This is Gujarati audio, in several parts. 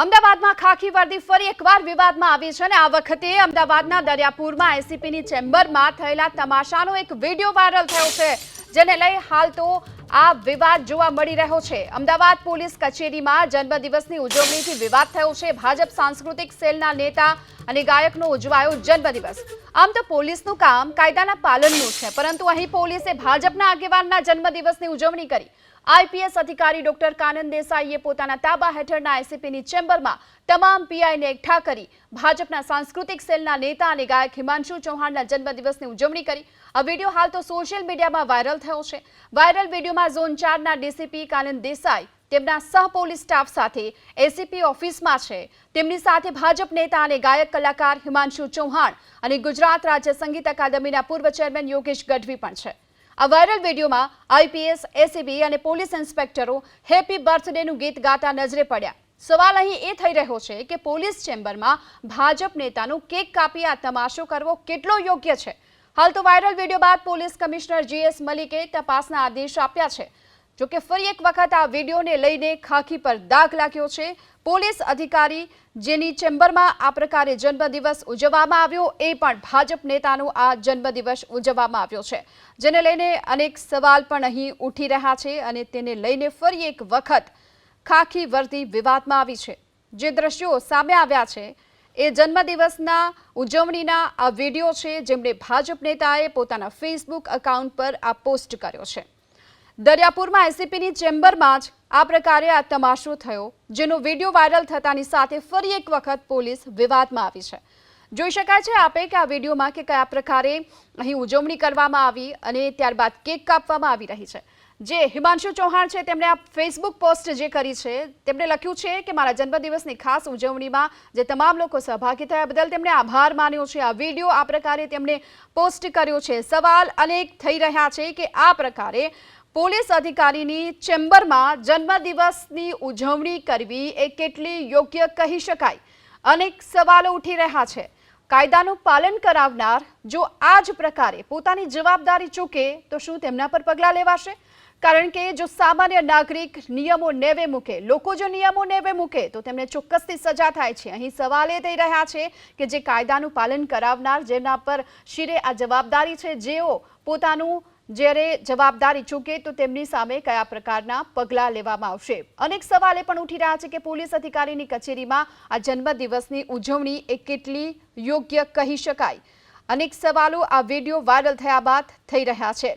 અમદાવાદમાં ખાખી વર્દી ફરી એકવાર વિવાદમાં આવી છે અને આ વખતે અમદાવાદના દરિયાપુરમાં એસીપીની ચેમ્બરમાં થયેલા તમાશાનો એક વીડિયો વાયરલ થયો છે, જેને લઈ હાલ તો આ વિવાદ જોવા મળી રહ્યો છે. અમદાવાદ પોલીસ કચેરીમાં જન્મદિવસની ઉજવણીથી વિવાદ થયો છે. ભાજપ સાંસ્કૃતિક સેલના નેતા અને ગાયકનો ઉજવાયો જન્મદિવસ. આમ તો પોલીસનું કામ કાયદાના પાલનનું છે, પરંતુ અહીં પોલીસે ભાજપના આગેવાનના જન્મદિવસની ઉજવણી કરી. આઈપીએસ અધિકારી ડોક્ટર કાનન દેસાઈએ પોતાના તાબા હેઠળના એસીપીની ચેમ્બરમાં તમામ પીઆઈને એકઠા કરી ભાજપના સાંસ્કૃતિક સેલના નેતા અને ગાયક હિમાંશુ ચૌહાણના જન્મદિવસની ઉજવણી કરી. આ વીડિયો હાલ તો સોશિયલ મીડિયામાં વાયરલ થયો છે. વાયરલ વિડીયોમાં ઝોન ચારના ડીસીપી કાનન દેસાઈ, તેમના સહ પોલીસ સ્ટાફ સાથે એસીપી ઓફિસમાં છે. તેમની સાથે ભાજપ નેતા અને ગાયક કલાકાર હિમાંશુ ચૌહાણ અને ગુજરાત રાજ્ય સંગીત અકાદમીના પૂર્વ ચેરમેન યોગેશ ગઢવી પણ છે. આ વાયરલ વિડીયોમાં આઈપીએસ, એસીબી અને પોલીસ ઇન્સ્પેક્ટરો હેપી બર્થડેનું ગીત ગાતા નજરે પડ્યા. સવાલ અહીં એ થઈ રહ્યો છે કે પોલીસ ચેમ્બરમાં ભાજપ નેતાનું કેક કાપી આ તમાશો કરવો કેટલો યોગ્ય છે? હાલ તો વાયરલ વીડિયો બાદ પોલીસ કમિશનર જીએસ મલિકે તપાસના આદેશ આપ્યા છે. જોકે ફરી એક વખત આ વિડીયોને લઈને ખાખી પર દાગ લાગ્યો છે. પોલીસ અધિકારી જેની ચેમ્બરમાં આ પ્રકારે જન્મદિવસ ઉજવવામાં આવ્યો, એ પણ ભાજપ નેતાનો આ જન્મદિવસ ઉજવવામાં આવ્યો છે. જેને લઈને અનેક સવાલ પણ અહીં ઉઠી રહ્યા છે અને તેને લઈને ફરી એક વખત ખાખી વર્દી વિવાદમાં આવી છે. જે દ્રશ્યો સામે આવ્યા છે, એ જન્મદિવસના ઉજવણીના આ વીડિયો છે જેમણે ભાજપ નેતાએ પોતાના ફેસબુક એકાઉન્ટ પર આ પોસ્ટ કર્યો છે. દરિયાપુરમાં એસીપીની ચેમ્બરમાં જ આ પ્રકારે આ તમાશો થયો, જેનો વીડિયો વાયરલ થતાની સાથે ફરી એક વખત પોલીસ વિવાદમાં આવી છે. જોઈ શકાય છે આપે કે આ વિડીયોમાં કે કયા પ્રકારે અહીં ઉજવણી કરવામાં આવી અને ત્યારબાદ કેક કાપવામાં આવી રહી છે. જે હિમાંશુ ચૌહાણ છે, તેમણે આ ફેસબુક પોસ્ટ જે કરી છે, તેમણે લખ્યું છે કે મારા જન્મદિવસની ખાસ ઉજવણીમાં જે તમામ લોકો સહભાગી થયા બદલ તેમણે આભાર માન્યો છે. આ વીડિયો આ પ્રકારે તેમણે પોસ્ટ કર્યો છે. સવાલ અનેક થઈ રહ્યા છે કે આ પ્રકારે પોલીસ અધિકારીની ચેમ્બરમાં જન્મદિવસની ઉજવણી કરવી એ કેટલી યોગ્ય કહી શકાય? અનેક સવાલો ઉઠી રહ્યા છે. કાયદાનું પાલન કરાવનાર જો આ જ પ્રકારે પોતાની જવાબદારી ચૂકે, તો શું તેમના પર પગલાં લેવાશે? કારણ કે જો સામાન્ય નાગરિક નિયમો નેવે મૂકે, લોકો જો નિયમો નેવે મૂકે, તો તેમને ચોક્કસથી સજા થાય છે. અહીં સવાલ એ થઈ રહ્યા છે કે જે કાયદાનું પાલન કરાવનાર જેના પર શિરે આ જવાબદારી છે, જેઓ પોતાનું જ્યારે જવાબદારી ચૂકે તો તેમની સામે કયા પ્રકારના પગલાં લેવામાં આવશે. અનેક સવાલે પણ ઉઠી રહ્યા છે કે પોલીસ અધિકારીની કચેરીમાં આ જન્મદિવસની ઉજવણી એ કેટલી યોગ્ય કહી શકાય. અનેક સવાલો આ વીડિયો વાયરલ થયા બાદ થઈ રહ્યા છે.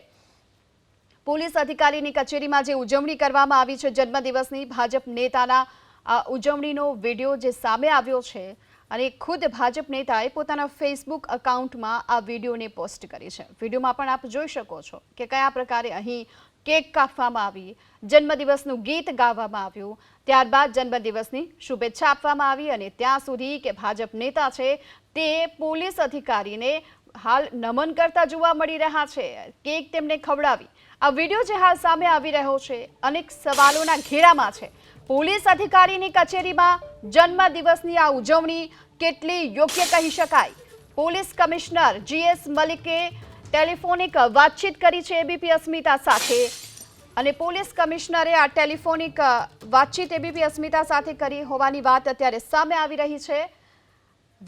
પોલીસ અધિકારીની કચેરીમાં જે ઉજવણી કરવામાં આવી છે જન્મદિવસની, ભાજપ નેતાના આ ઉજવણીનો વીડિયો જે સામે આવ્યો છે અને ખુદ ભાજપ નેતાએ પોતાના ફેસબુક અકાઉન્ટમાં આ વિડીયોને પોસ્ટ કરી છે. વિડીયોમાં પણ આપ જોઈ શકો છો કે કયા પ્રકારે અહીં કેક કાપવામાં આવી, જન્મદિવસનું ગીત ગાવામાં આવ્યું, ત્યારબાદ જન્મદિવસની શુભેચ્છા આપવામાં આવી અને ત્યાં સુધી કે ભાજપ નેતા છે તે પોલીસ અધિકારીને હાલ નમન કરતા જોવા મળી રહ્યા છે. કેક તેમને ખવડાવી. આ વીડિયો જે હાલ સામે આવી રહ્યો છે, અનેક સવાલોના ઘેરામાં છે. પોલીસ અધિકારીની કચેરીમાં જન્મદિવસની આ ઉજવણી કેટલી યોગ્ય કહી શકાય? પોલીસ કમિશનર જીએસ મલિકે ટેલિફોનિક વાતચીત કરી છે એબીપી અસ્મિતા સાથે. અને પોલીસ કમિશનરે આ ટેલિફોનિક વાતચીત એબીપી અસ્મિતા સાથે કરી હોવાની વાત અત્યારે સામે આવી રહી છે.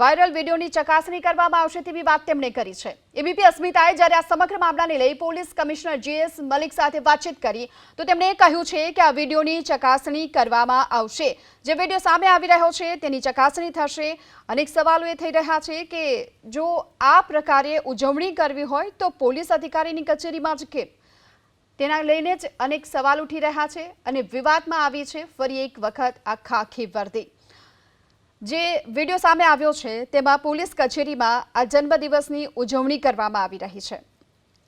વાયરલ વિડીયોની ચકાસણી કરવામાં આવશે તેવી વાત તેમણે કરી છે. એબીપી અસ્મિતાએ જ્યારે આ સમગ્ર મામલાને લઈ પોલીસ કમિશનર જીએસ મલિક સાથે વાતચીત કરી, તો તેમણે કહ્યું છે કે આ વિડીયોની ચકાસણી કરવામાં આવશે. જે વીડિયો સામે આવી રહ્યો છે તેની ચકાસણી થશે. અનેક સવાલો એ થઈ રહ્યા છે કે જો આ પ્રકારે ઉજવણી કરવી હોય, તો પોલીસ અધિકારીની કચેરીમાં જ કેમ? તેના લઈને જ અનેક સવાલ ઉઠી રહ્યા છે અને વિવાદમાં આવી છે ફરી એક વખત આખા આખી વર્દી. જે વીડિયો સામે આવ્યો છે, તેમાં પોલીસ કચેરીમાં આ જન્મદિવસની ઉજવણી કરવામાં આવી રહી છે.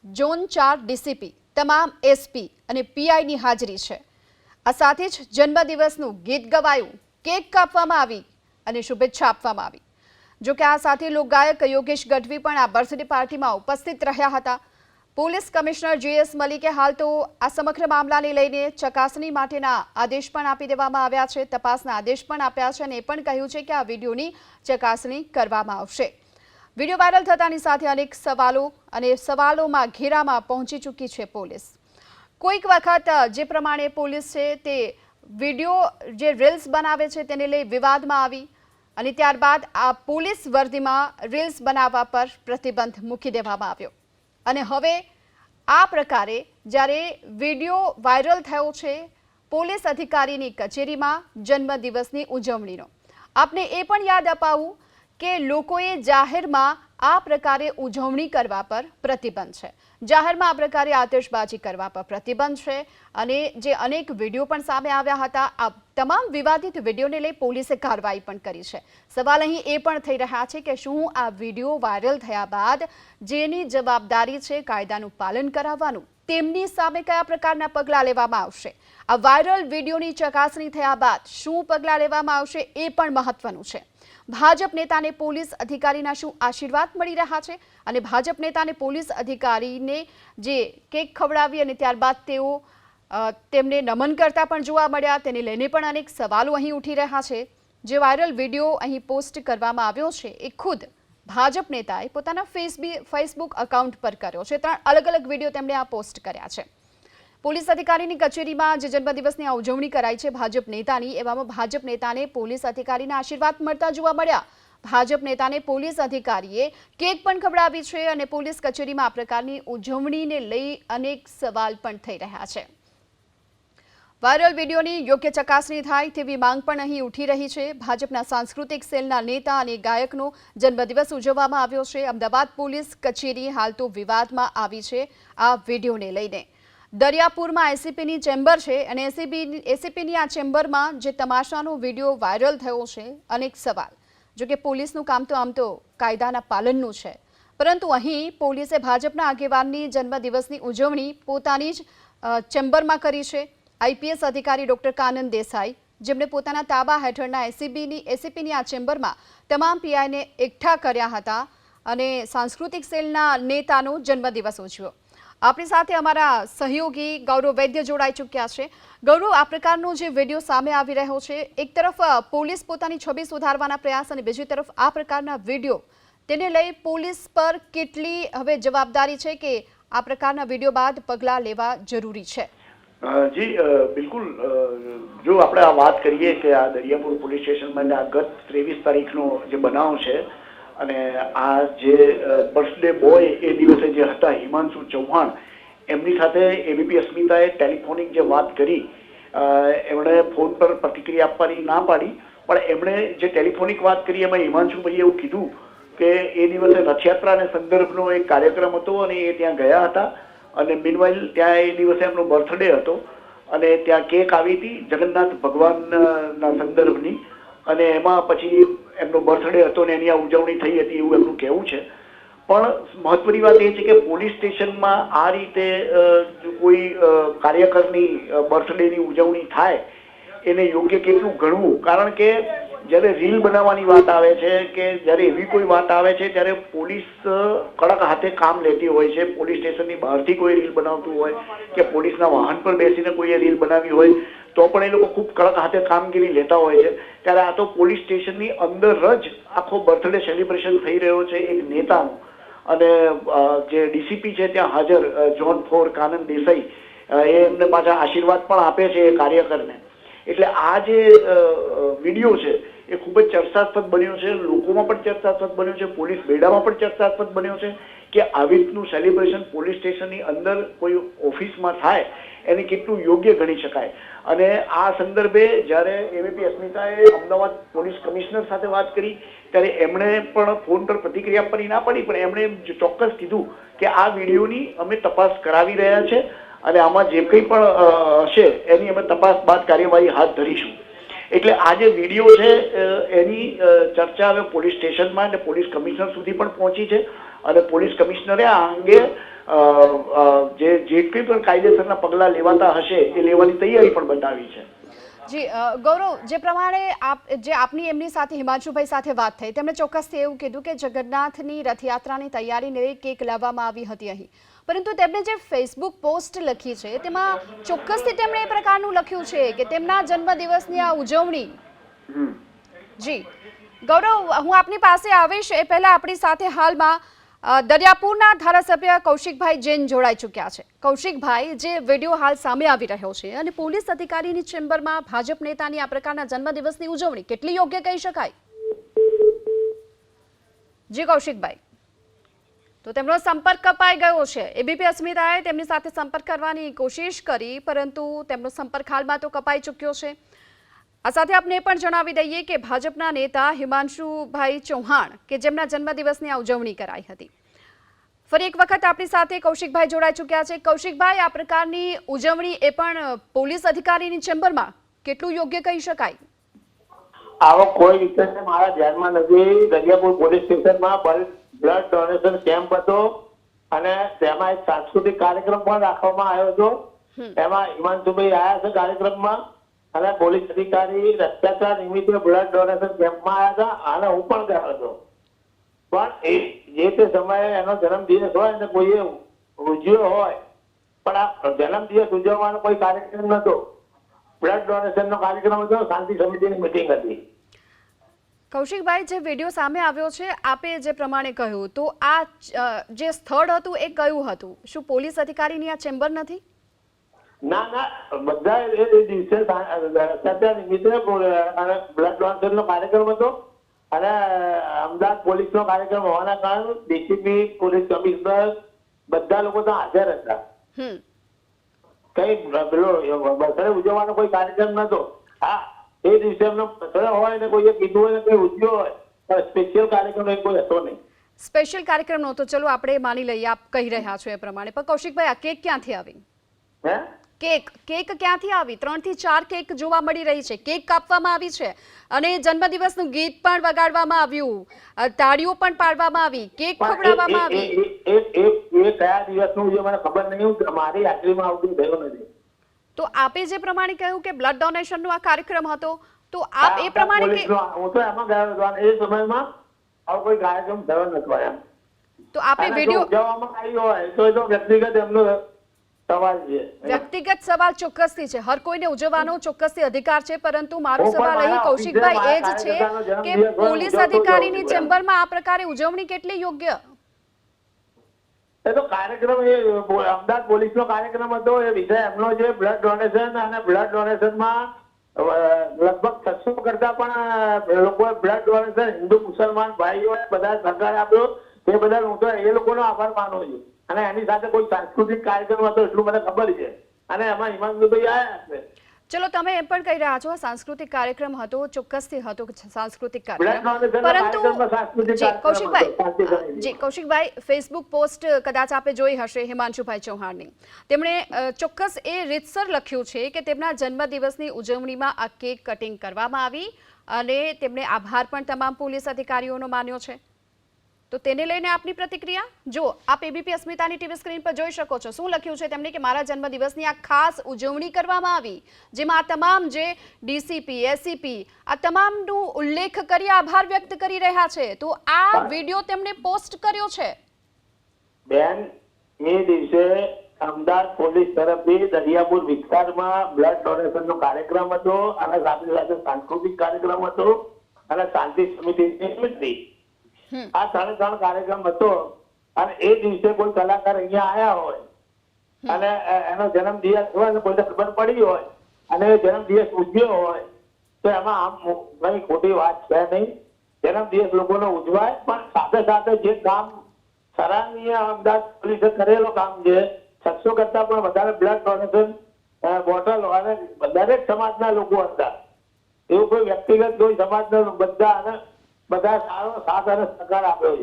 ઝોન ચાર ડીસીપી, તમામ એસપી અને પીઆઈની હાજરી છે. આ સાથે જ જન્મદિવસનું ગીત ગવાયું, કેક કાપવામાં આવી અને શુભેચ્છા આપવામાં આવી. જોકે આ સાથે લોકગાયક યોગેશ ગઢવી પણ આ બર્થડે પાર્ટીમાં ઉપસ્થિત રહ્યા હતા. પોલીસ કમિશનર જીએસ મલિકે હાલ તો આ સમગ્ર મામલાને લઈને ચકાસણી માટેના આદેશ પણ આપી દેવામાં આવ્યા છે, તપાસના આદેશ પણ આપ્યા છે અને એ પણ કહ્યું છે કે આ વિડીયોની ચકાસણી કરવામાં આવશે. વીડિયો વાયરલ થતાની સાથે અનેક સવાલો અને સવાલોમાં ઘેરામાં પહોંચી ચૂકી છે પોલીસ. કોઈક વખત જે પ્રમાણે પોલીસ છે તે વીડિયો જે રીલ્સ બનાવે છે તેને લઈ વિવાદમાં આવી અને ત્યારબાદ આ પોલીસ વર્દીમાં રીલ્સ બનાવવા પર પ્રતિબંધ મૂકી દેવામાં આવ્યો. અને હવે આ પ્રકારે જ્યારે વીડિયો વાયરલ થયો છે, પોલીસ અધિકારીની કચેરીમાં જન્મદિવસની ઉજવણીનો. આપને એ પણ યાદ અપાવું કે લોકોએ જાહેરમાં આ પ્રકારે ઉજવણી કરવા પર પ્રતિબંધ છે. જાહેરમાં આ પ્રકારે આતશબાજી કરવા પર પ્રતિબંધ છે અને જે અનેક વીડિયો પણ સામે આવ્યા હતા, આ તમામ વિવાદિત વિડીયોને લઈ પોલીસે કાર્યવાહી પણ કરી છે. સવાલ અહીં એ પણ થઈ રહ્યા છે કે શું આ વીડિયો વાયરલ થયા બાદ જેની જવાબદારી છે કાયદાનું પાલન કરાવવાનું, તેમની સામે કયા પ્રકારના પગલાં લેવામાં આવશે? આ વાયરલ વિડીયોની ચકાસણી થયા બાદ શું પગલાં લેવામાં આવશે એ પણ મહત્વનું છે. ભાજપ નેતાને પોલીસ અધિકારીના શું આશીર્વાદ મળી રહ્યા છે? અને ભાજપ નેતાને પોલીસ અધિકારીને જે કેક ખવડાવી અને ત્યારબાદ તેઓ તેમને નમન કરતા પણ જોવા મળ્યા, તેને લઈને પણ અનેક સવાલો અહીં ઉઠી રહ્યા છે. જે વાયરલ વીડિયો અહીં પોસ્ટ કરવામાં આવ્યો છે, એ ખુદ ભાજપ નેતાએ પોતાના ફેસબી, ફેસબુક અકાઉન્ટ પર કર્યો છે. ત્રણ અલગ અલગ વીડિયો તેમણે આ પોસ્ટ કર્યા છે. પોલીસ અધિકારીની કચેરીમાં જે જન્મદિવસની ઉજવણી કરાઈ છે. ભાજપ નેતાની એવામાં ભાજપ નેતાને પોલીસ અધિકારીના આશીર્વાદ મળતા જોવા મળ્યા. ભાજપ નેતાને પોલીસ અધિકારીએ કેક પણ ખવડાવી છે અને પોલીસ કચેરીમાં આ પ્રકારની ઉજવણીને લઈ અનેક સવાલ પણ થઈ રહ્યા છે. વાયરલ વિડીયોની યોગ્ય ચકાસણી થાય તેવી માંગ પણ અહીં ઉઠી રહી છે. ભાજપના સાંસ્કૃતિક સેલના નેતા અને ગાયકનો જન્મદિવસ ઉજવવામાં આવ્યો છે. અમદાવાદ પોલીસ કચેરી હાલ તો વિવાદમાં આવી છે આ વિડીયોને લઈને. દરિયાપુરમાં એસીપીની ચેમ્બર છે અને એસીપી એસીપીની આ ચેમ્બરમાં જે તમાશાનો વીડિયો વાયરલ થયો છે, અનેક સવાલ. જો કે પોલીસનું કામ તો આમ તો કાયદાના પાલનનું છે. પરંતુ અહીં પોલીસે ભાજપના આગેવાનની જન્મદિવસની ઉજવણી પોતાની જ ચેમ્બરમાં કરી છે. આઈપીએસ અધિકારી ડોક્ટર કાનન દેસાઈ, જેમણે પોતાના તાબા હેઠળના એસીબીની, એસીપીની આ ચેમ્બરમાં તમામ પીઆઈને એકઠા કર્યા હતા અને સાંસ્કૃતિક સેલના નેતાનો જન્મદિવસ ઉજવ્યો. આપણી સાથે અમારા સહયોગી ગૌરવ વૈદ્ય જોડાઈ ચૂક્યા છે. ગૌરવ, આ પ્રકારનો જે વીડિયો સામે આવી રહ્યો છે, એક તરફ પોલીસ પોતાની છબી સુધારવાના પ્રયાસ અને બીજી તરફ આ પ્રકારના વીડિયો, તેને લઈ પોલીસ પર કેટલી હવે જવાબદારી છે કે આ પ્રકારના વીડિયો બાદ પગલાં લેવા જરૂરી છે? જી બિલકુલ જો આપણે આ વાત કરીએ કે આ દરિયાપુર પોલીસ સ્ટેશનમાં આ ગત ત્રેવીસ તારીખનો જે બનાવ છે અને આ જે બર્થડે બોય એ દિવસે જે હતા, હિમાંશુ ચૌહાણ, એમની સાથે એબીપી અસ્મિતાએ ટેલિફોનિક જે વાત કરી એમણે ફોન પર પ્રતિક્રિયા આપવાની ના પાડી, પણ એમણે જે ટેલિફોનિક વાત કરી, એમાં હિમાંશુભાઈએ એવું કીધું કે એ દિવસે રથયાત્રાને સંદર્ભનો એક કાર્યક્રમ હતો અને એ ત્યાં ગયા હતા. અને મીનવાઇલ ત્યાં એ દિવસે એમનો બર્થડે હતો અને ત્યાં કેક આવી હતી જગન્નાથ ભગવાનના સંદર્ભની. અને એમાં પછી એમનો બર્થડે હતો ને એની આ ઉજવણી થઈ હતી એવું એમનું કહેવું છે. પણ મહત્વની વાત એ છે કે પોલીસ સ્ટેશનમાં આ રીતે કોઈ કાર્યકરની બર્થડેની ઉજવણી થાય, એને યોગ્ય કેટલું ગણવું? કારણ કે જ્યારે રીલ બનાવવાની વાત આવે છે કે જ્યારે એવી કોઈ વાત આવે છે ત્યારે પોલીસ કડક હાથે કામ લેતી હોય છે. પોલીસ સ્ટેશનની બહારથી કોઈ રીલ બનાવતું હોય કે પોલીસના વાહન પર બેસીને કોઈએ રીલ બનાવી હોય, તો પણ એ લોકો ખૂબ કડક હાથે કામગીરી લેતા હોય છે. ત્યારે આ તો પોલીસ સ્ટેશનની અંદર જ આખો બર્થડે સેલિબ્રેશન થઈ રહ્યો છે એક નેતાનું. અને જે ડીસીપી છે ત્યાં હાજર જોન ફોર કાનન દેસાઈ એ એમને પાછા આશીર્વાદ પણ આપે છે એ કાર્યકરને. એટલે આ જે વીડિયો છે એ ખૂબ જ ચર્ચાસ્પદ બન્યો છે. લોકોમાં પણ ચર્ચાસ્પદ બન્યો છે. પોલીસ બેડામાં પણ ચર્ચાસ્પદ બન્યો છે કે આવી રીતનું સેલિબ્રેશન પોલીસ સ્ટેશનની અંદર કોઈ ઓફિસમાં થાય એને કેટલું યોગ્ય ગણી શકાય. અને આ સંદર્ભે જ્યારે એબીપી અસ્મિતાએ અમદાવાદ પોલીસ કમિશનર સાથે વાત કરી, ત્યારે એમણે પણ ફોન પર પ્રતિક્રિયા આપવાની ના પડી, પણ એમણે ચોક્કસ કીધું કે આ વિડીયોની અમે તપાસ કરાવી રહ્યા છે અને આમાં જે કંઈ પણ હશે એની અમે તપાસ બાદ કાર્યવાહી હાથ ધરીશું. એટલે આ જે વીડિયો છે એની ચર્ચા હવે પોલીસ સ્ટેશનમાં અને પોલીસ કમિશનર સુધી પણ પહોંચી છે. અને પોલીસ કમિશનરે આ અંગે જે જેટલી પણ કાયદેસરના પગલાં લેવાતા હશે એ લેવાની તૈયારી પણ બતાવી છે. જી ગૌરવ જે પ્રમાણે આપ જે આપની એમની સાથે હિમાંશુભાઈ સાથે વાત થઈ તેમણે ચોક્કસથી એવું કીધું કે જગન્નાથની રથયાત્રાની તૈયારીને કેક લાવવામાં આવી હતી અહીં. પરંતુ તેમણે જે ફેસબુક પોસ્ટ લખી છે તેમાં ચોક્કસથી તેમણે એ પ્રકારનું લખ્યું છે કે તેમના જન્મદિવસની આ ઉજવણી. જી. ગૌરવ હું આપની પાસે આવીશ એ પહેલાં આપણી સાથે હાલમાં દરિયાપુરના ધારાસભ્ય કૌશિકભાઈ જૈન જોડાઈ ચૂક્યા છે. કૌશિકભાઈ, જે વીડિયો હાલ સામે આવી રહ્યો છે અને પોલીસ અધિકારીની ચેમ્બરમાં ભાજપ નેતાની આ પ્રકારના જન્મદિવસની ઉજવણી કેટલી યોગ્ય કહી શકાય? જી કૌશિકભાઈ. તો તેમનો સંપર્ક કપાઈ ગયો છે. એબીપી અસ્મિતાએ તેમની સાથે સંપર્ક કરવાની કોશિશ કરી, પરંતુ તેમનો સંપર્ક હાલમાં તો કપાઈ ચૂક્યો છે. આ સાથે આપને પણ જણાવી દઈએ કે ભાજપના નેતા હિમાંશુભાઈ ચૌહાણ કે જેમના જન્મદિવસની આ ઉજવણી કરાઈ હતી. ફરી એક વખત આપણી સાથે કૌશિકભાઈ જોડાઈ ચૂક્યા છે. કૌશિકભાઈ આ પ્રકારની ઉજવણી એ પણ પોલીસ અધિકારીની ચેમ્બરમાં કેટલું યોગ્ય કહી શકાય? આવો કોઈ વિષય મારા ધ્યાનમાં નથી. દરિયાપુર પોલીસ સ્ટેશનમાં બ્લડ ડોનેશન કેમ્પ હતો અને તેમાં એક સાંસ્કૃતિક કાર્યક્રમ પણ રાખવામાં આવ્યો હતો. એમાં હિમાંશુભાઈ આવ્યા છે કાર્યક્રમમાં. અને પોલીસ અધિકારી અત્યાચાર નિમિત્તે બ્લડ ડોનેશન કેમ્પમાં આવ્યા હતા. અને હું પણ ગયો હતો. પણ એ જે તે સમયે એનો જન્મદિવસ હોય ને કોઈએ ઉજવ્યો હોય, પણ આ જન્મદિવસ ઉજવવાનો કોઈ કાર્યક્રમ નતો બ્લડ ડોનેશન નો કાર્યક્રમ હતો. શાંતિ સમિતિની મિટિંગ હતી. કૌશિકભાઈ, જે વીડિયો સામે આવ્યો છે, આપે જે પ્રમાણે કહ્યું, તો આ જે સ્થળ હતું એ કયું હતું? શું પોલીસ અધિકારીની આ ચેમ્બર નથી? ના ના બધા એ દિવસે સત્યા નિમિત્તે બ્લડ ડોનેશન નો કાર્યક્રમ હતો. અને અમદાવાદ પોલીસ નો કાર્યક્રમ હોવાના કારણે ડીસીપી પોલીસ કમિશનર બધા લોકો ત્યાં હાજર હતા. કઈ પેલો બસરે ઉજવવાનો કોઈ કાર્યક્રમ નતો. હા એ દિવસે એમનો બસરે હોય ને કોઈએ કીધું હોય ને કોઈ ઉજવ્યો હોય પણ સ્પેશિયલ કાર્યક્રમ એ કોઈ હતો નહીં. સ્પેશિયલ કાર્યક્રમ નહોતો. ચલો આપણે માની લઈએ આપ કહી રહ્યા છો એ પ્રમાણે. પણ કૌશિકભાઈ આ કેક ક્યાંથી આવી? હે? કેક કેક ક્યાંથી આવી? ત્રણથી ચાર કેક જોવા મળી રહી છે. કેક કાપવામાં આવી છે અને જન્મદિવસનું ગીત પણ વગાડવામાં આવ્યું. તાળીઓ પણ પાડવામાં આવી. કેક ખવડાવવામાં આવી. એ- કયા દિવસનું જે મને ખબર નહીં. મારી હાજરીમાં આવતું થયું નથી. તો આપે જે પ્રમાણે કહ્યું કે બ્લડ ડોનેશનનો આ કાર્યક્રમ હતો તો આપ એ પ્રમાણે હું તો એમાં ગયો હતો એ સમયમાં આવો કોઈ કાર્યક્રમ થયો નતો એમ. તો આપે વીડિયો ઉજવવામાં આવ્યો હોય તો એ તો વ્યક્તિગત એમનો સવાલ છે. વ્યક્તિગત સવાલ ચોક્કસથી છે. હર કોઈને ઉજવવાનો ચોક્કસથી અધિકાર છે પરંતુ મારો સવાલ અહીં કૌશિકભાઈ એ જ છે કે પોલીસ અધિકારીની. ચેમ્બરમાં આ પ્રકારે ઉજવણી કેટલી યોગ્ય? એ તો કાર્યક્રમ એ અમદાવાદ પોલીસ નો કાર્યક્રમ હતો. એ વિષય એમનો છે બ્લડ ડોનેશન અને બ્લડ ડોનેશનમાં લગભગ છસો કરતા પણ લોકોએ બ્લડ ડોનેશન હિન્દુ મુસલમાન ભાઈઓ બધા સહકાર આપ્યો. તે બદલ હું તો એ લોકોનો આભાર માનું છું. અને એની સાથે કોઈ સાંસ્કૃતિક કાર્યક્રમ હતો એટલું મને ખબર છે. અને એમાં હિમાંશુભાઈ આવ્યા છે. ચલો તમે એમ પણ કહી રહ્યા છો સાંસ્કૃતિક કાર્યક્રમ હતો ચોક્કસથી હતો સાંસ્કૃતિક કાર્યક્રમ. પરંતુ જી કૌશિકભાઈ જી કૌશિકભાઈ ફેસબુક પોસ્ટ કદાચ આપે જોઈ હશે હિમાંશુભાઈ ચૌહાણની. તેમણે ચોક્કસ એ રીતસર લખ્યું છે કે તેમના જન્મદિવસની ઉજવણીમાં આ કેક કટિંગ કરવામાં આવી અને તેમણે આભાર પણ તમામ પોલીસ અધિકારીઓનો માન્યો છે. તો તેને લઈને આપની પ્રતિક્રિયા? જો આપ એબીપી અસ્મિતાની ટીવી સ્ક્રીન પર જોઈ શકો છો. શું લખ્યું છે તેમણે કે મારા જન્મદિવસની આ ખાસ ઉજવણી કરવામાં આવી જેમાં આ તમામ જે ડીસીપી એસીપી આ તમામનું ઉલ્લેખ કરી આભાર વ્યક્ત કરી રહ્યા છે. તો આ વીડિયો તેમણે પોસ્ટ કર્યો છે? બેન એ દિવસે અમદાવાદ પોલીસ તરફથી દરિયાપુર વિસ્તારમાં બ્લડ ડોનેશનનો કાર્યક્રમ હતો અને સાથે સાથે સાંસ્કૃતિક કાર્યક્રમ હતો અને શાંતિ સમિતિની મિટિંગ. આ ત્રણે ત્રણ કાર્યક્રમ હતો અને એ દિવસે કોઈ કલાકાર અહીંયા આવ્યા હોય. અને એનો જન્મ દિવસ હોય અને કોઈને ખબર પડી હોય. અને જન્મ દિવસ ઉજવ્યો હોય તો એમાં આમ કઈ ખોટી વાત છે નહીં. જન્મદિવસ લોકોનો ઉજવાય પણ સાથે સાથે જે કામ સરાહનીય અમદાવાદ પોલીસે કરેલો કામ છે છસો કરતા પણ વધારે બ્લડ ડોનેશન બોટલ અને દરેક સમાજના લોકો હતા. એવું કોઈ વ્યક્તિગત કોઈ સમાજના બધા અને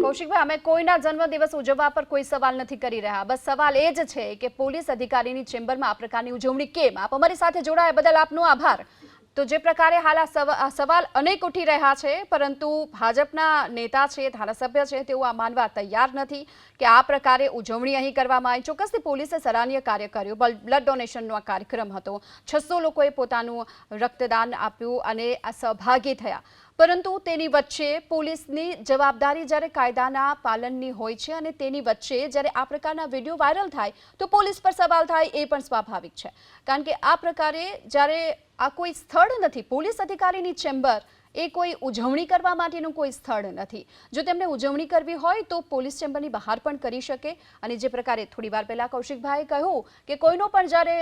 કૌશિકભાઈ, અમે કોઈના જન્મદિવસ ઉજવવા પર કોઈ સવાલ નથી કરી રહ્યા. બસ સવાલ એ જ છે કે પોલીસ અધિકારીની ચેમ્બરમાં આ પ્રકારની ઉજવણી કેમ? આપ અમારી સાથે જોડાયા બદલ આપનો આભાર. તો જે પ્રકારે હાલ આ સવાલ અનેક ઉઠી રહ્યા છે, પરંતુ ભાજપના નેતા છે, ધારાસભ્ય છે, તેઓ આ માનવા તૈયાર નથી કે આ પ્રકારે ઉજવણી અહીં કરવામાં આવી. ચોક્કસથી પોલીસે સરાહનીય કાર્ય કર્યું. બ્લડ ડોનેશનનો કાર્યક્રમ હતો. છસો લોકોએ પોતાનું રક્તદાન આપ્યું અને સહભાગી થયા. પરંતુ તેની વચ્ચે પોલીસની જવાબદારી જ્યારે કાયદાના પાલનની હોય છે અને તેની વચ્ચે જ્યારે આ પ્રકારના વીડિયો વાયરલ થાય, તો પોલીસ પર સવાલ થાય એ પણ સ્વાભાવિક છે. કારણ કે આ પ્રકારે જ્યારે આ કોઈ સ્થળ નથી, પોલીસ અધિકારીની ચેમ્બર એ કોઈ ઉજવણી કરવા માટેનું કોઈ સ્થળ નથી. જો તેમને ઉજવણી કરવી હોય, તો પોલીસ ચેમ્બરની બહાર પણ કરી શકે. અને જે પ્રકારે થોડી વાર પહેલાં કૌશિકભાઈએ કહ્યું કે કોઈનો પણ જ્યારે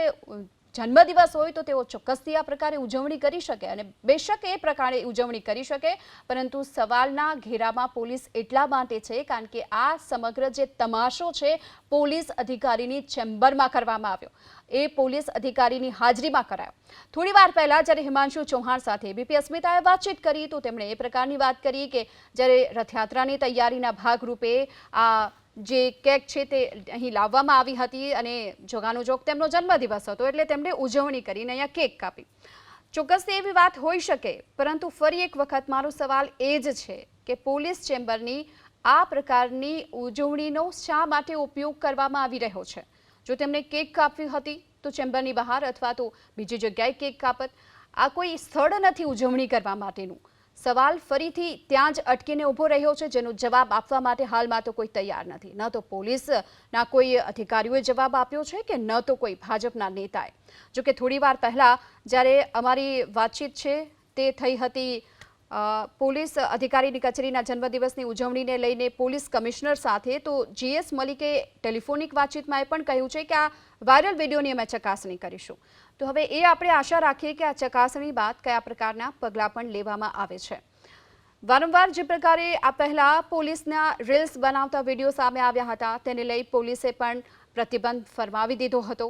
જન્મદિવસ હોય તો તેઓ ચોક્કસથી આ પ્રકારે ઉજવણી કરી શકે અને બેશક એ પ્રકારે ઉજવણી કરી શકે, પરંતુ સવાલના ઘેરામાં પોલીસ એટલા માટે છે કારણ કે આ સમગ્ર જે તમાશો છે પોલીસ અધિકારીની ચેમ્બરમાં કરવામાં આવ્યો. એ પોલીસ અધિકારીની હાજરીમાં કરાયો. થોડી વાર પહેલા જ્યારે હિમાંશુ ચૌહાણ સાથે બીપી અસ્મિતાએ વાતચીત કરી તો તેમણે એ પ્રકારની વાત કરી કે જ્યારે રથયાત્રાની તૈયારીના ભાગરૂપે આ જે કેક છે તે અહીં લાવવામાં આવી હતી અને જોગાનો જોગ તેમનો જન્મદિવસ હતો એટલે તેમણે ઉજવણી કરીને અહીંયા કેક કાપી. ચોક્કસ એવી વાત હોઈ શકે, પરંતુ ફરી એક વખત મારો સવાલ એ જ છે કે પોલીસ ચેમ્બરની આ પ્રકારની ઉજવણીનો શા માટે ઉપયોગ કરવામાં આવી રહ્યો છે? જો તેમણે કેક કાપવી હતી, તો ચેમ્બરની બહાર અથવા તો બીજી જગ્યાએ કેક કાપત. આ કોઈ સ્થળ નથી ઉજવણી કરવા માટેનું. સવાલ ફરીથી ત્યાં જ અટકીને ઊભો રહ્યો છે, જેનો જવાબ આપવા માટે હાલમાં તો કોઈ તૈયાર નથી. ન તો પોલીસના કોઈ અધિકારીઓએ જવાબ આપ્યો છે કે ન તો કોઈ ભાજપના નેતાએ. જો કે થોડી વાર પહેલાં જ્યારે અમારી વાતચીત છે, તે થઈ હતી પોલીસ અધિકારીની કચેરીના જન્મદિવસની ઉજવણીને લઈને પોલીસ કમિશનર સાથે, તો જીએસ મલિકે ટેલિફોનિક વાતચીતમાં એ પણ કહ્યું છે કે આ વાયરલ વિડીયોની અમે ચકાસણી કરીશું. તો હવે એ આપણે આશા રાખીએ કે આ ચકાસણી બાદ કયા પ્રકારના પગલાં પણ લેવામાં આવે છે. વારંવાર જે પ્રકારે આ પહેલા પોલીસના રીલ્સ બનાવતા વીડિયો સામે આવ્યા હતા, તેને લઈ પોલીસે પણ પ્રતિબંધ ફરમાવી દીધો હતો.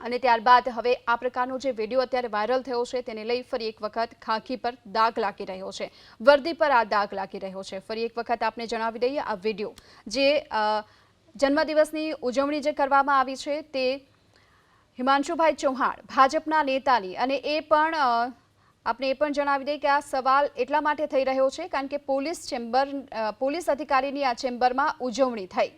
અને ત્યારબાદ હવે આ પ્રકારનો જે વીડિયો અત્યારે વાયરલ થયો છે, તેને લઈ ફરી એક વખત ખાખી પર દાગ લાગી રહ્યો છે. વર્દી પર આ દાગ લાગી રહ્યો છે. ફરી એક વખત આપને જણાવી દઈએ આ વીડિયો જે જન્મદિવસની ઉજવણી જે કરવામાં આવી છે, તે હિમાંશુભાઈ ચૌહાણ, ભાજપના નેતાની. અને એ પણ આપણે એ પણ જણાવી દઈએ કે આ સવાલ એટલા માટે થઈ રહ્યો છે કારણ કે પોલીસ ચેમ્બર પોલીસ અધિકારીની આ ચેમ્બરમાં ઉજવણી થઈ.